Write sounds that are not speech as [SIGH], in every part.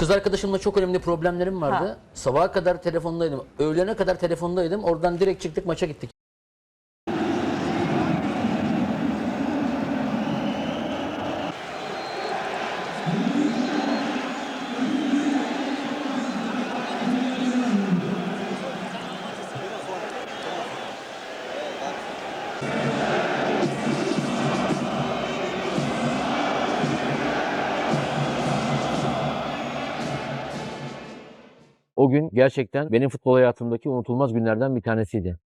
Kız arkadaşımla çok önemli problemlerim vardı. Ha. Sabaha kadar telefondaydım. Öğlene kadar telefondaydım. Oradan direkt çıktık maça gittik. O gün gerçekten benim futbol hayatımdaki unutulmaz günlerden bir tanesiydi.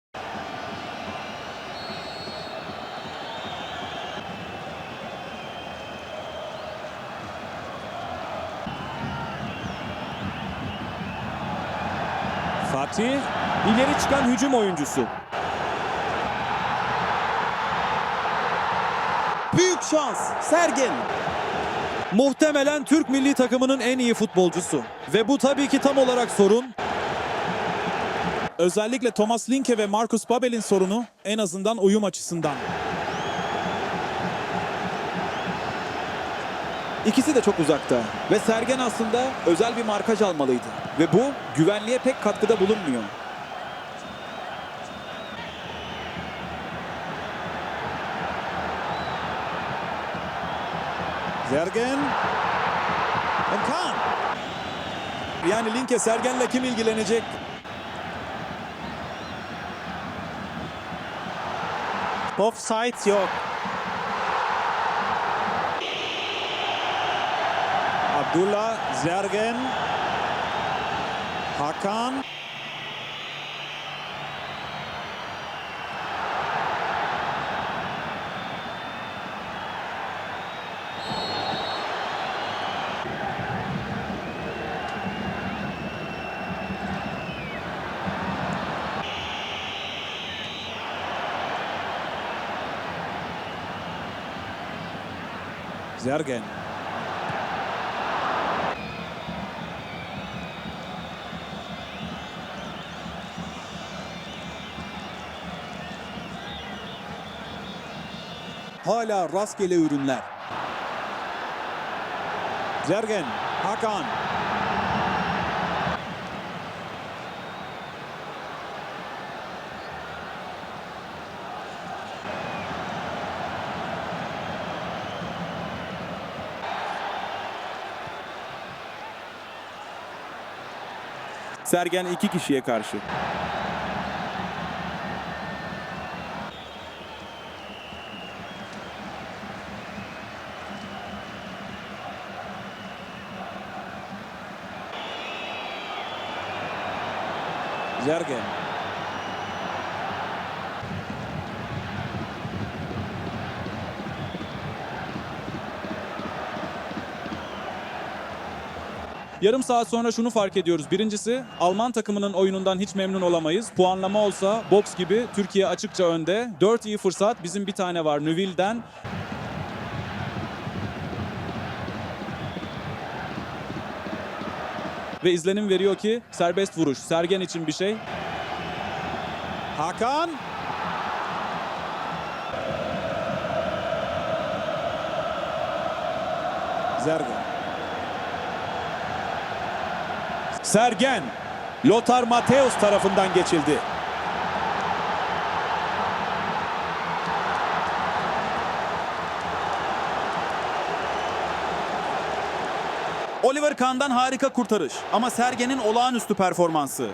Fatih ileri çıkan hücum oyuncusu. Büyük şans Sergen. Muhtemelen Türk milli takımının en iyi futbolcusu. Ve bu tabii ki tam olarak sorun. Özellikle Thomas Linke ve Marcus Babel'in sorunu en azından uyum açısından. İkisi de çok uzakta ve Sergen aslında özel bir markaj almalıydı. Ve bu güvenliğe pek katkıda bulunmuyor. Sergen Kaan. Yani Linke Sergen'le kim ilgilenecek? Offside yok. Abdullah Zergen Hakan Zergen Hala rastgele ürünler. Zergen, Hakan. Sergen iki kişiye karşı. Zergen. Yarım saat sonra şunu fark ediyoruz. Birincisi Alman takımının oyunundan hiç memnun olamayız. Puanlama olsa box gibi Türkiye açıkça önde. 4 iyi fırsat. Bizim bir tane var Nüvil'den. Ve izlenim veriyor ki serbest vuruş. Sergen için bir şey. Hakan. Zergen. Sergen. Lothar Matthäus tarafından geçildi. Oliver Kahn'dan harika kurtarış ama Sergen'in olağanüstü performansı.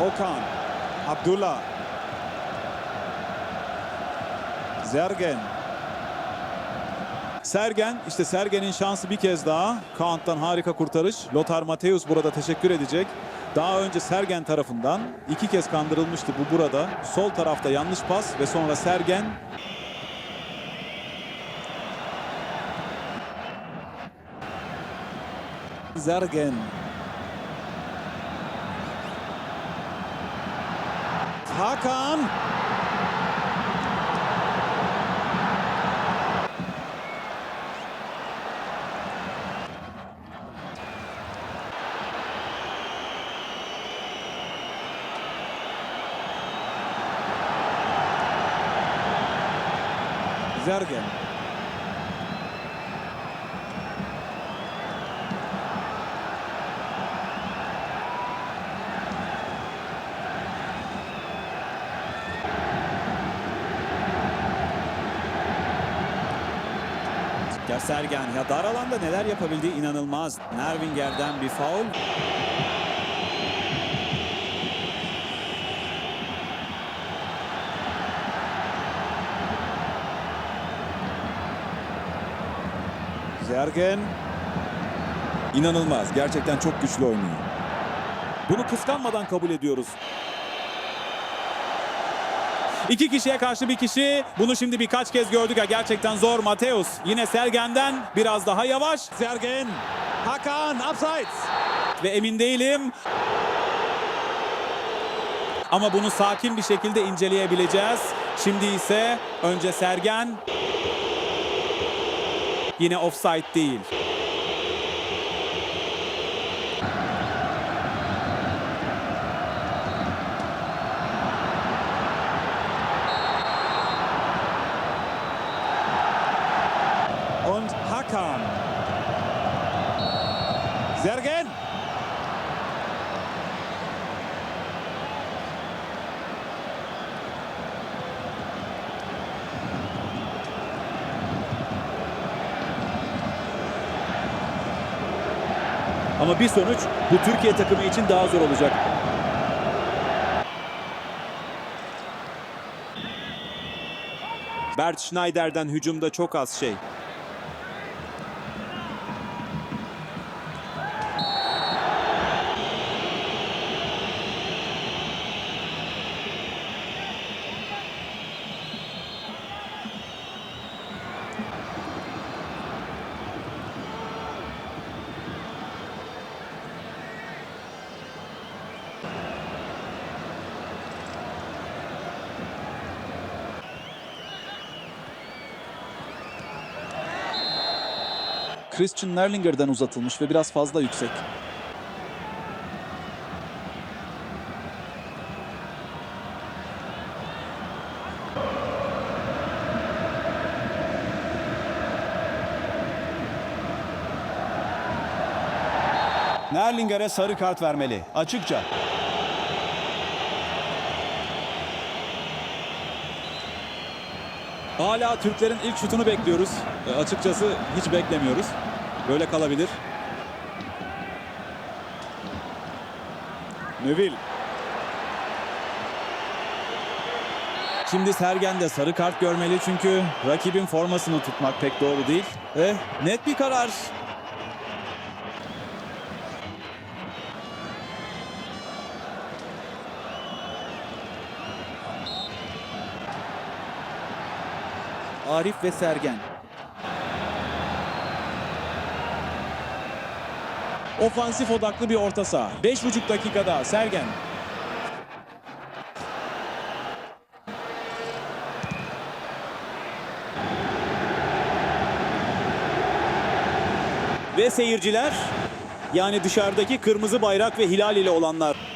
Okan, Abdullah, Zergen. Sergen, işte Sergen'in şansı bir kez daha. Kaant'tan harika kurtarış. Lothar Matthäus burada teşekkür edecek. Daha önce Sergen tarafından iki kez kandırılmıştı bu burada. Sol tarafta yanlış pas ve sonra Sergen Zergen. Hakan. Zergen. Gersergen ya dar alanda neler yapabildiği inanılmaz. Nervinger'den bir faul. Sergen inanılmaz. Gerçekten çok güçlü oynuyor. Bunu kıskanmadan kabul ediyoruz. İki kişiye karşı bir kişi. Bunu şimdi birkaç kez gördük ya gerçekten zor Mateus. Yine Sergen'den biraz daha yavaş. Sergen. Hakan offside. Ve emin değilim. Ama bunu sakin bir şekilde inceleyebileceğiz. Şimdi ise önce Sergen. Yine offside değil. Und Hakan. Sergen. Ama bir sonuç bu Türkiye takımı için daha zor olacak. Bert Schneider'den hücumda çok az şey. Christian Nerlinger'den uzatılmış ve biraz fazla yüksek. Nerlinger'e sarı kart vermeli. Açıkça. Hala Türklerin ilk şutunu bekliyoruz. E, açıkçası hiç beklemiyoruz. Böyle kalabilir. Neville. Şimdi Sergen de sarı kart görmeli çünkü rakibin formasını tutmak pek doğru değil. Eh, net bir karar. Arif ve Sergen. Ofansif odaklı bir orta saha. 5,5 dakikada Sergen. Ve seyirciler yani dışarıdaki kırmızı bayrak ve hilal ile olanlar.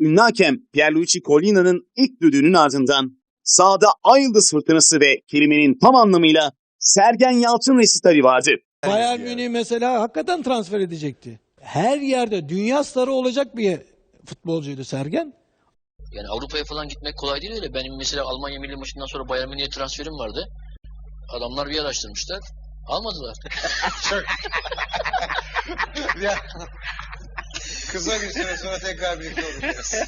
Ünlü hakem Pierluigi Collina'nın ilk düdüğünün ardından sahada Ay Yıldız fırtınası ve kelimenin tam anlamıyla Sergen Yalçın resitali vardı. Bayern Münih mesela hakikaten transfer edecekti. Her yerde dünya starı olacak bir futbolcuydu Sergen. Yani Avrupa'ya falan gitmek kolay değil öyle. Benim mesela Almanya milli maçından sonra Bayern Münih'e transferim vardı. Adamlar bir araştırmışlar. Almadılar. [LAUGHS] [LAUGHS] Ya kısa bir süre sonra tekrar birlikte olacağız. [LAUGHS]